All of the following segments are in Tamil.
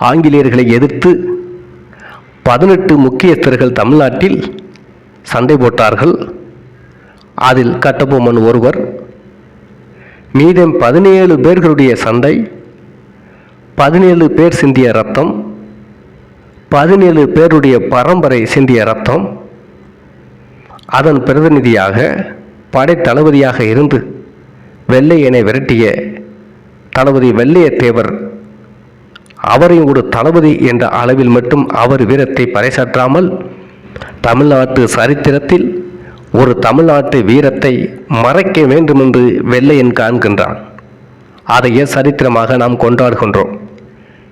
ஆங்கிலேயர்களை எதிர்த்து பதினெட்டு முக்கியஸ்தர்கள் தமிழ்நாட்டில் சண்டை போட்டார்கள். அதில் கட்டபொம்மன் ஒருவர் மீதம் பதினேழு பேர்களுடைய சண்டை பதினேழு பேர் சிந்திய ரத்தம் பதினேழு பேருடைய பரம்பரை சிந்திய ரத்தம். அதன் பிரதிநிதியாக படைத்தளபதியாக இருந்து வெள்ளையனை விரட்டிய தளபதி வெள்ளையத்தேவர் அவரையும் ஒரு தளபதி என்ற அளவில் மட்டும் அவர் வீரத்தை பறைசாற்றாமல் தமிழ்நாட்டு சரித்திரத்தில் ஒரு தமிழ்நாட்டு வீரத்தை மறைக்க வேண்டும் என்று வெள்ளையன் காண்கின்றான். அதையே சரித்திரமாக நாம் கொண்டாடுகின்றோம்.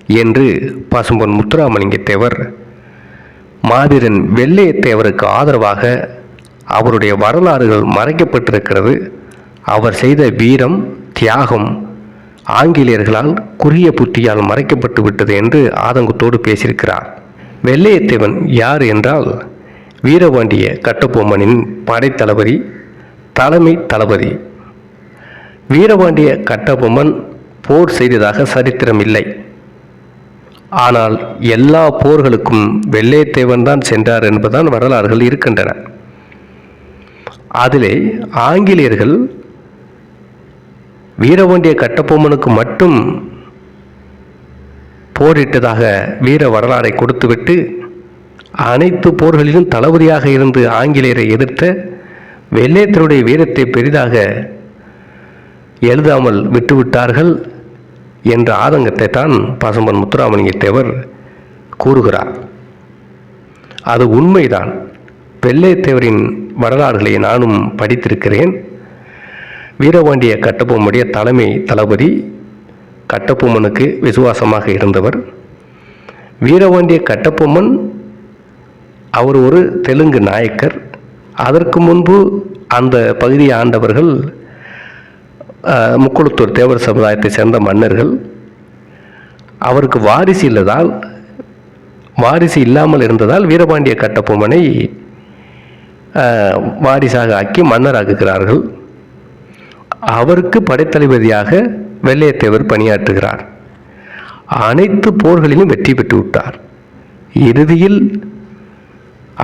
என்று பசும்பொன் முத்துராமலிங்கத்தேவர் மாவீரன் வெள்ளையத்தேவருக்கு ஆதரவாக அவருடைய வரலாறுகள் மறைக்கப்பட்டிருக்கிறது. அவர் செய்த வீரம் தியாகம் ஆங்கிலேயர்களால் குறுகிய புத்தியால் மறைக்கப்பட்டு விட்டது என்று ஆதங்கத்தோடு பேசியிருக்கிறார். வெள்ளையத்தேவன் யார் என்றால் வீரபாண்டிய கட்டபொம்மனின் படைத்தளபதி தலைமை தளபதி. வீரபாண்டிய கட்டபொம்மன் போர் செய்ததாக சரித்திரம் இல்லை ஆனால் எல்லா போர்களுக்கும் வெள்ளையத்தேவன் தான் சென்றார் என்பதான் வரலாறுகள் இருக்கின்றன. அதிலே ஆங்கிலேயர்கள் வீரவண்டிய கட்டபொம்மனுக்கு மட்டும் போரிட்டதாக வீர வரலாறை கொடுத்துவிட்டு அனைத்து போர்களிலும் தளபதியாக இருந்து ஆங்கிலேயரை எதிர்த்த வெள்ளையத்தருடைய வீரத்தை பெரிதாக எழுதாமல் விட்டுவிட்டார்கள் என்ற ஆதங்கத்தை தான் பசம்பன் முத்துராமலிங்கத்தேவர் கூறுகிறார். அது உண்மைதான். வெள்ளையத்தேவரின் வரலாறுகளை நானும் படித்திருக்கிறேன். வீரபாண்டிய கட்டபொம்மனுடைய தலைமை தளபதி கட்டபொம்மனுக்கு விசுவாசமாக இருந்தவர். வீரபாண்டிய கட்டபொம்மன் அவர் ஒரு தெலுங்கு நாயக்கர். அதற்கு முன்பு அந்த பகுதியை ஆண்டவர்கள் முக்குளத்தூர் தேவர் சமுதாயத்தை சேர்ந்த மன்னர்கள். அவருக்கு வாரிசு இல்லதால் வாரிசு இல்லாமல் இருந்ததால் வீரபாண்டிய கட்டபொம்மனை வாரிசாக ஆக்கி மன்னராக்குகிறார்கள். அவருக்கு படைத்தளபதியாக வெள்ளையத்தேவர் பணியாற்றுகிறார். அனைத்து போர்களிலும் வெற்றி பெற்று விட்டார். இறுதியில்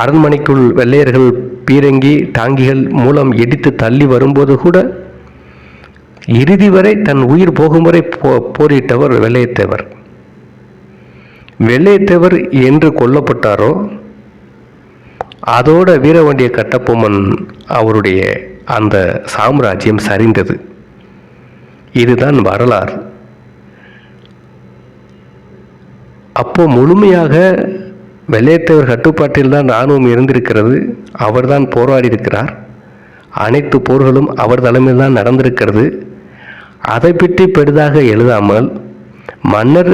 அரண்மனைக்குள் வெள்ளையர்கள் பீரங்கி டாங்கிகள் மூலம் இடித்து தள்ளி வரும்போது கூட இறுதி வரை தன் உயிர் போகும் வரை போ போரிட்டவர் வெள்ளையத்தேவர். வெள்ளையத்தேவர் என்று கொல்லப்பட்டாரோ அதோட வீரவண்டிய கட்டப்பொம்மன் அவருடைய அந்த சாம்ராஜ்யம் சரிந்தது. இதுதான் வரலாறு. அப்போ முழுமையாக வெள்ளையத்தவர் கட்டுப்பாட்டில் தான் இராணுவம் இருந்திருக்கிறது. அவர்தான் போராடி இருக்கிறார். அனைத்து போர்களும் அவர் தலைமையில் தான் நடந்திருக்கிறது. அதை பற்றி பெரிதாக எழுதாமல் மன்னர்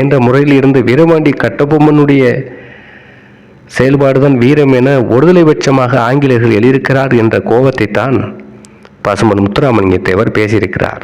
என்ற முறையில் இருந்த வீரபாண்டி கட்டபொம்மனுடைய செயல்பாடுதான் வீரம் என ஒருதலை பட்சமாக ஆங்கிலேயர்கள் எழுதியிருக்கிறார் என்ற கோபத்தை தான் பசுமன் முத்துராமலிங்கத்தேவர் பேசியிருக்கிறார்.